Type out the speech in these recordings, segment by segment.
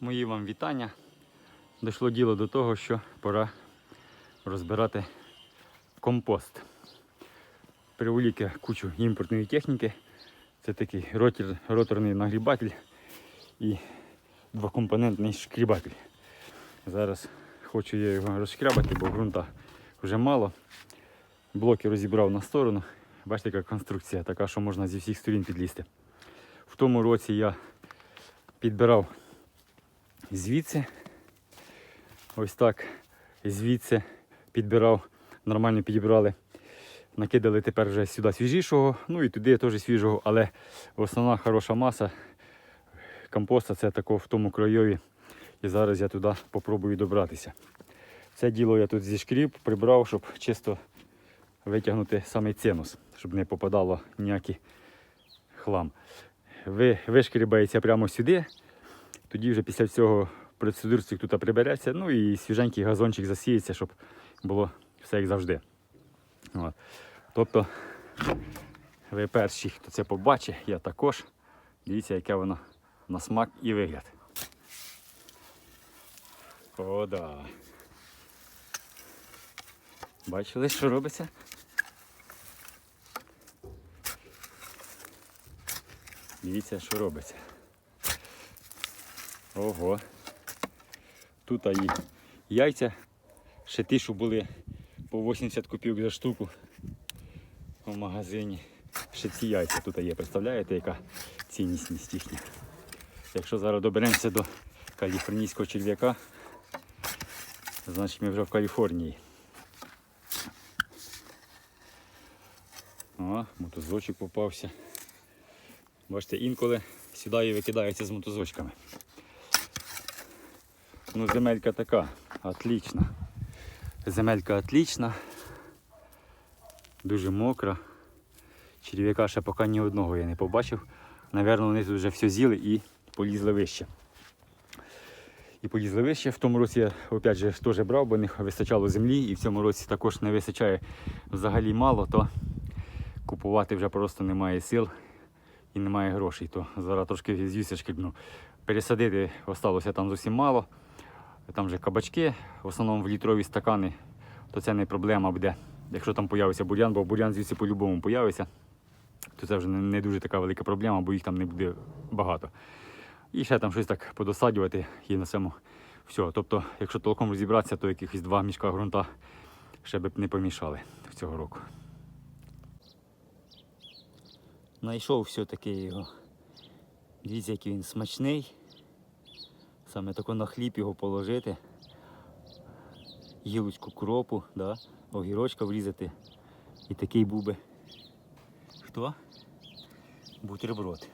Мої вам вітання. Дійшло діло до того, що пора розбирати компост. Приволік кучу імпортної техніки. Це такий ротір, роторний нагрібатель і двокомпонентний шкрібатель. Зараз хочу я його розшкрябати, бо ґрунта вже мало. Блоки розібрав на сторону. Бачите, яка конструкція, така, що можна зі всіх сторін підлізти. В тому році я підбирав звідси. Ось так. Звідси підбирав, нормально підібрали. Накидали тепер вже сюди свіжішого, ну і туди теж свіжого, але основна хороша маса компоста це тако в тому крайові. І зараз я туди попробую добратися. Це діло я тут зішкріб, прибрав, щоб чисто витягнути саме цинус, щоб не попадало ніякий хлам. Ви, вишкрібається прямо сюди, тоді вже після цього процедурцик тут прибереться, ну і свіженький газончик засіється, щоб було все як завжди. От. Тобто ви перші, хто це побачить, я також. Дивіться, яке воно на смак і вигляд. О, да. Бачили, що робиться? Дивіться, що робиться. Ого. Тут і яйця. Ще ті, що були по 80 копійок за штуку в магазині. Ще ці яйця тут є. Представляєте, яка цінність їхня. Якщо зараз доберемося до каліфорнійського черв'яка, значить ми вже в Каліфорнії. О, мотузочок попався. Бачите, інколи сюди і викидаються з мотузочками. Ну, земелька така, отлічна. Земелька отлічна, дуже мокра. Черв'яка ще поки ні одного я не побачив. Навірно, вони тут вже все з'їли і полізли вище. І полізли вище. В тому році я опять же теж брав, бо не вистачало землі, і в цьому році також не вистачає взагалі мало, то купувати вже просто немає сил і немає грошей. То зараз трошки з юсочки ну, пересадити осталося там зовсім мало. Там вже кабачки, в основному в літрові стакани, то це не проблема буде. Якщо там появиться бурян, бо бурян звідси по-любому появиться, то це вже не, дуже така велика проблема, бо їх там не буде багато. І ще там щось так подосаджувати і на цьому все. Тобто, якщо толком розібратися, то якихось два мішка ґрунта ще б не помішали цього року. Знайшов все-таки його. Дивіться, який він смачний. Саме тако на хліб його положити. Гілочку кропу, да? огірочка врізати. І такий був би. Хто? Бутерброд.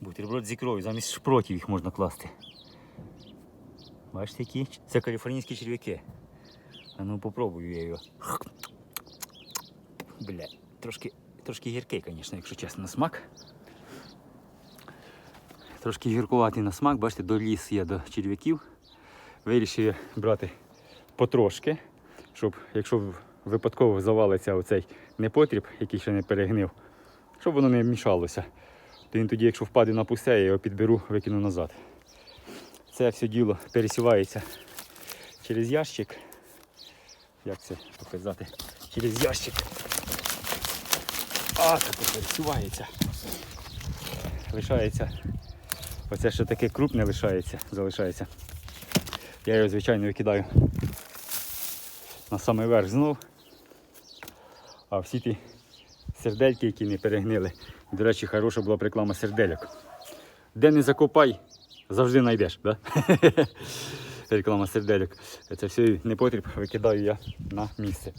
Бутерброд з ікрою, замість шпротів їх можна класти. Бачите які? Це каліфорнійські черв'яки. А ну попробую я його. Бля, трошки, трошки гіркий, звісно, якщо чесно, на смак. Трошки гіркуватий на смак, бачите, доліз я до черв'яків. Вирішив брати потрошки, щоб якщо випадково завалиться оцей непотріб, який ще не перегнив, щоб воно не мішалося. То він тоді, якщо впаде на пусте, я його підберу, викину назад. Це все діло пересівається через ящик. Як це показати? Через ящик. А, так пересувається. Лишається. Оце ще таке крупне лишається, залишається. Я його, звичайно, викидаю на самий верх знов. А всі ті сердельки, які не перегнили. До речі, хороша була реклама сердельок. Де не закопай, завжди знайдеш. Да? реклама сердельок. Це все не потріб, викидаю я на місце.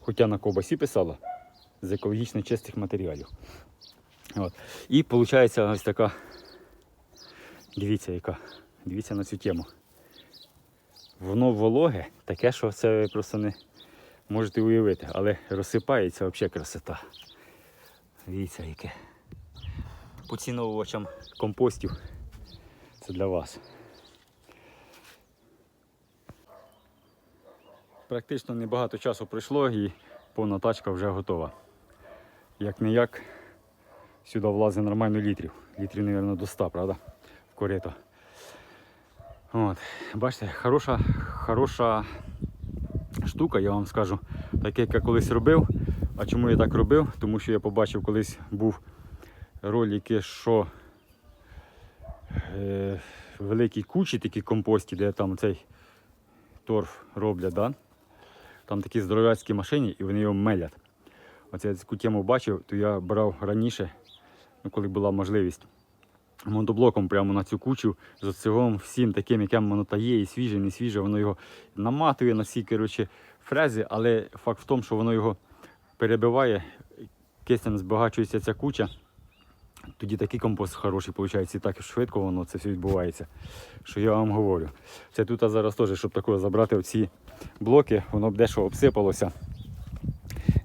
Хоча на ковбасі писала з екологічно чистих матеріалів. От. І виходить ось така. Дивіться, яка. Дивіться на цю тему. Воно вологе, таке, що це ви просто не можете уявити, але розсипається взагалі красота. Дивіться, яке. Поціновувачам компостів. Це для вас. Практично небагато часу пройшло і повна тачка вже готова. Як не як, сюди влазить нормально літрів. Літрів, мабуть, до 100, правда? В корито. От, бачите, хороша, хороша штука, я вам скажу. Так як я колись робив. А чому я так робив? Тому що я побачив, колись був ролики, що е, великі кучі такі компості, де там цей торф роблять, да? там такі здоров'яцькі машини і вони його мелять. Оце я цю тему бачив, то я брав раніше, ну, коли була можливість, мотоблоком прямо на цю кучу з оцегом всім таким, яким воно та є, і свіже, не свіже, воно його наматує на всі коротше, фрези, але факт в тому, що воно його перебиває, киснем збагачується ця куча. Тоді такий компост хороший виходить, і так швидко воно це все відбувається. Що я вам говорю. Це тут зараз теж, щоб такого забрати оці блоки, воно б дещо обсипалося.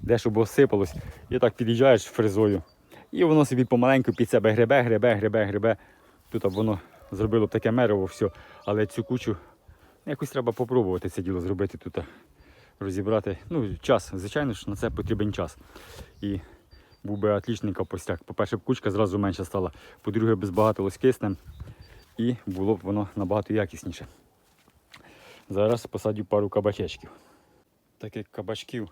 Дещо б осипалось. І так під'їжджаєш фрезою. І воно собі помаленьку під себе гребе, гребе, гребе, гребе. Тут воно зробило б таке мерово все. Але цю кучу якось треба попробувати це діло зробити тут. Розібрати. Ну, час, звичайно ж, на це потрібен час. І був би отличний капустяк. По-перше, кучка зразу менше стала. По-друге, б збагатилось киснем і було б воно набагато якісніше. Зараз посадю пару кабачечків. Так як кабачків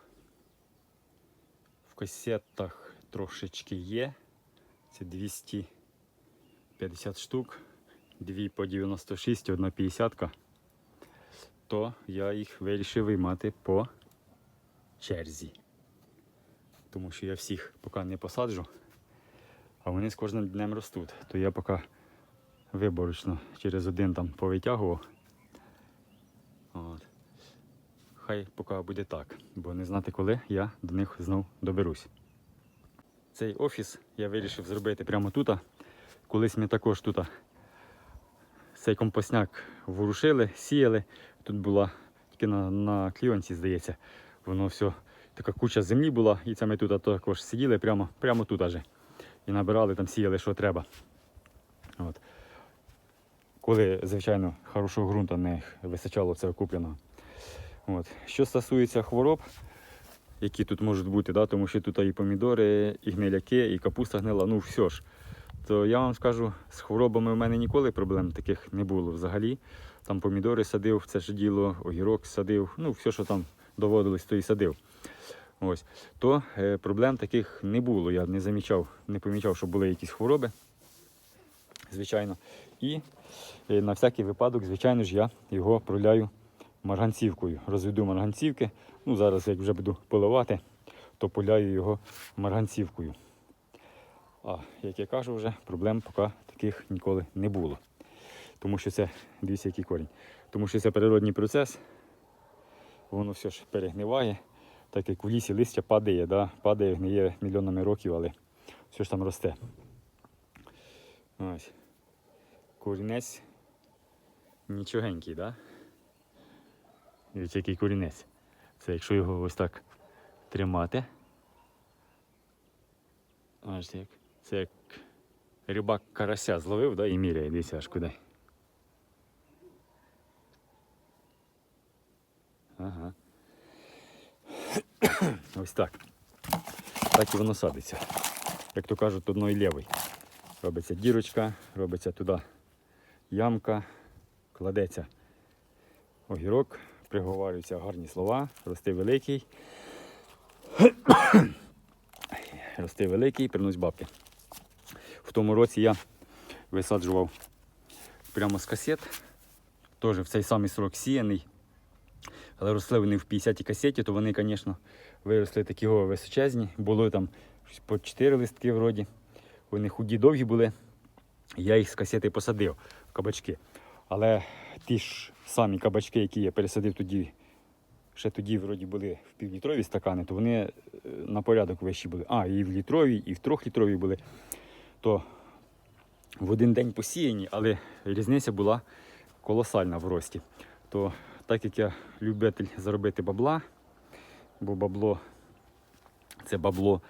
в касетах трошечки є. Це 250 штук, 2 по 96, одна 50. То я їх вирішив виймати по черзі. Тому що я всіх поки не посаджу, а вони з кожним днем ростуть. То я поки виборочно через один там повитягував. От. Хай поки буде так, бо не знати, коли я до них знов доберусь. Цей офіс я вирішив зробити прямо тут. Колись ми також тут цей компостняк ворушили, сіяли. Тут була тільки на, на кліонці, здається, воно все, така куча землі була, і це ми тут також сиділи прямо, прямо тут аже. І набирали там, сіяли, що треба. От. Коли, звичайно, хорошого ґрунту не вистачало цього купленого. От. Що стосується хвороб, які тут можуть бути, да, тому що тут і помідори, і гниляки, і капуста гнила, ну все ж. То я вам скажу, з хворобами в мене ніколи проблем таких не було взагалі. Там помідори садив, це ж діло, огірок садив, ну все, що там доводилось, то і садив. Ось. То е, проблем таких не було. Я не замічав, не помічав, що були якісь хвороби. Звичайно. І е, на всякий випадок, звичайно ж, я його проляю марганцівкою. Розведу марганцівки. Ну, зараз, як вже буду поливати, то поляю його марганцівкою. А як я кажу вже, проблем поки таких ніколи не було. Тому що це, дивіться, який корінь. Тому що це природній процес, воно все ж перегниває, так як в лісі листя падає, да? падає, гниє мільйонами років, але все ж там росте. Ось. Корінець нічогенький? Да? Дивіться, який корінець. Це якщо його ось так тримати. Аж як. Це як рибак карася зловив, да, і міряє, дивіться аж куди. Ага. Ось так. Так і воно садиться. Як то кажуть, одно і лівий. Робиться дірочка, робиться туди ямка, кладеться огірок, приговарюються гарні слова, рости великий. Рости великий, принось бабки. В тому році я висаджував прямо з касет, теж в цей самий срок сіяний. Але росли вони в 50 касеті, то вони, звісно, виросли такі височезні. Було там по 4 листки вроді. Вони худі довгі були. Я їх з касети посадив кабачки. Але ті ж самі кабачки, які я пересадив тоді, ще тоді вроді були в півлітрові стакани, то вони е, на порядок вищі були. А, і в літровій, і в трьохлітровій були. То в один день посіяні, але різниця була колосальна в рості. То так як я любитель заробити бабла, бо бабло це бабло,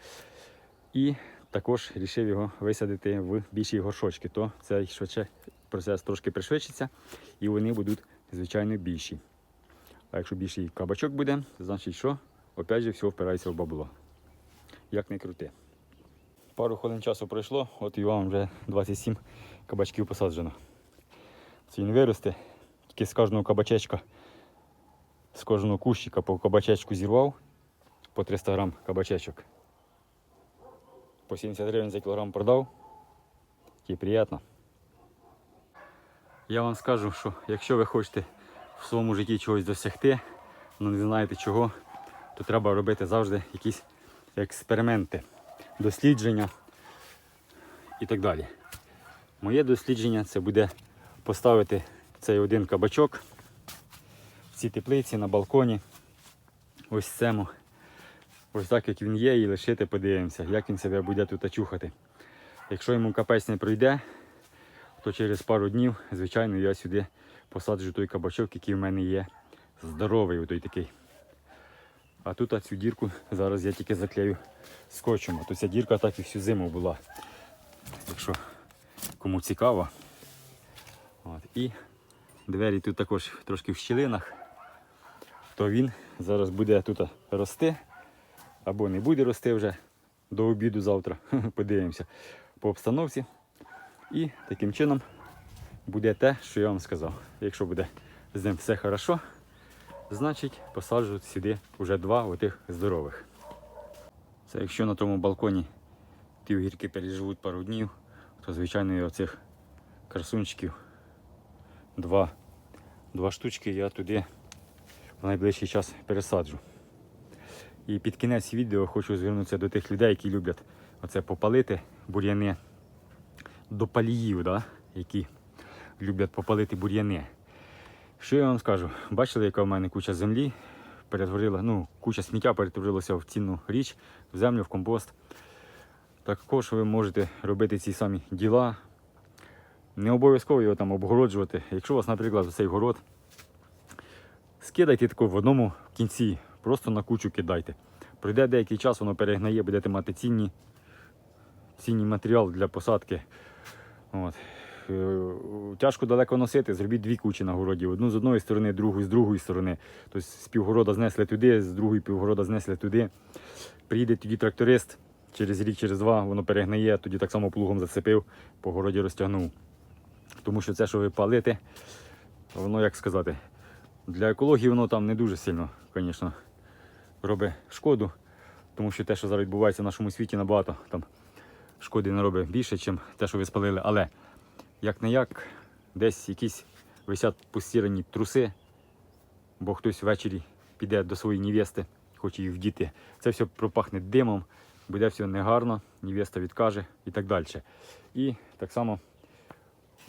і також вирішив його висадити в більші горшочки, то цей швидше процес трошки пришвидшиться і вони будуть, звичайно, більші. А якщо більший кабачок буде, значить що? Опять же, все впирається в бабло. Як не крути. Пару хвилин часу пройшло, от і вам вже 27 кабачків посаджено. Це він виросте тільки з кожного кабачечка, з кожного кущика по кабачечку зірвав по 300 грам кабачечок. По 70 гривень за кілограм продав. І приємно. Я вам скажу, що якщо ви хочете в своєму житті чогось досягти, але не знаєте чого, то треба робити завжди якісь експерименти, дослідження і так далі. Моє дослідження це буде поставити цей один кабачок в цій теплиці на балконі. Ось цьому. Ось так як він є, і лишити, подивимося, як він себе буде тут очухати. Якщо йому капець не пройде, то через пару днів, звичайно, я сюди посаджу той кабачок, який в мене є. Здоровий той такий. А тут а цю дірку зараз я тільки заклею скотчем. А то ця дірка так і всю зиму була. Якщо кому цікаво. От. І двері тут також трошки в щілинах, то він зараз буде тут рости або не буде рости вже до обіду завтра. Подивимося по обстановці. І таким чином буде те, що я вам сказав. Якщо буде з ним все хорошо, значить посаджу сюди вже два отих здорових. Це якщо на тому балконі ті огірки переживуть пару днів, то звичайно і оцих красунчиків два, два штучки я туди в найближчий час пересаджу. І під кінець відео хочу звернутися до тих людей, які люблять оце попалити бур'яни до паліїв, да? які люблять попалити бур'яни. Що я вам скажу? Бачили, яка в мене куча землі перетворила, ну, куча сміття перетворилася в цінну річ, в землю, в компост. Також ви можете робити ці самі діла. Не обов'язково його там обгороджувати. Якщо у вас, наприклад, цей город, скидайте тако в одному кінці, просто на кучу кидайте. Пройде деякий час, воно перегнає, будете мати цінні, цінний матеріал для посадки. От. Е, Тяжко далеко носити, зробіть дві кучі на городі. Одну з одної сторони, другу з другої сторони. Тобто з півгорода знесли туди, з другої півгорода знесли туди. Приїде тоді тракторист, через рік, через два воно перегнає, тоді так само плугом засипив, по городі розтягнув. Тому що це, що ви палите, воно як сказати, для екології воно там не дуже сильно, звісно, робить шкоду. Тому що те, що зараз відбувається в нашому світі, набагато там шкоди не робить більше, ніж те, що ви спалили. Але як не як, десь якісь висять постірані труси, бо хтось ввечері піде до своєї невести, хоче її вдіти. Це все пропахне димом, буде все негарно, невеста відкаже і так далі. І так само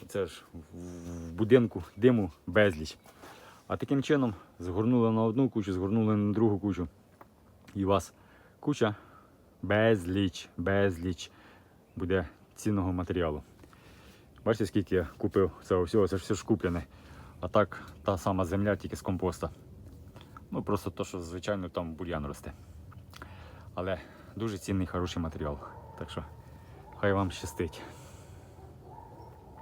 це ж в будинку диму безліч. А таким чином згорнули на одну кучу, згорнули на другу кучу. І у вас куча безліч, безліч буде цінного матеріалу. Бачите, скільки я купив цього всього, це ж все ж куплене. А так та сама земля тільки з компоста. Ну просто то, що звичайно там бур'ян росте. Але дуже цінний хороший матеріал. Так що хай вам щастить.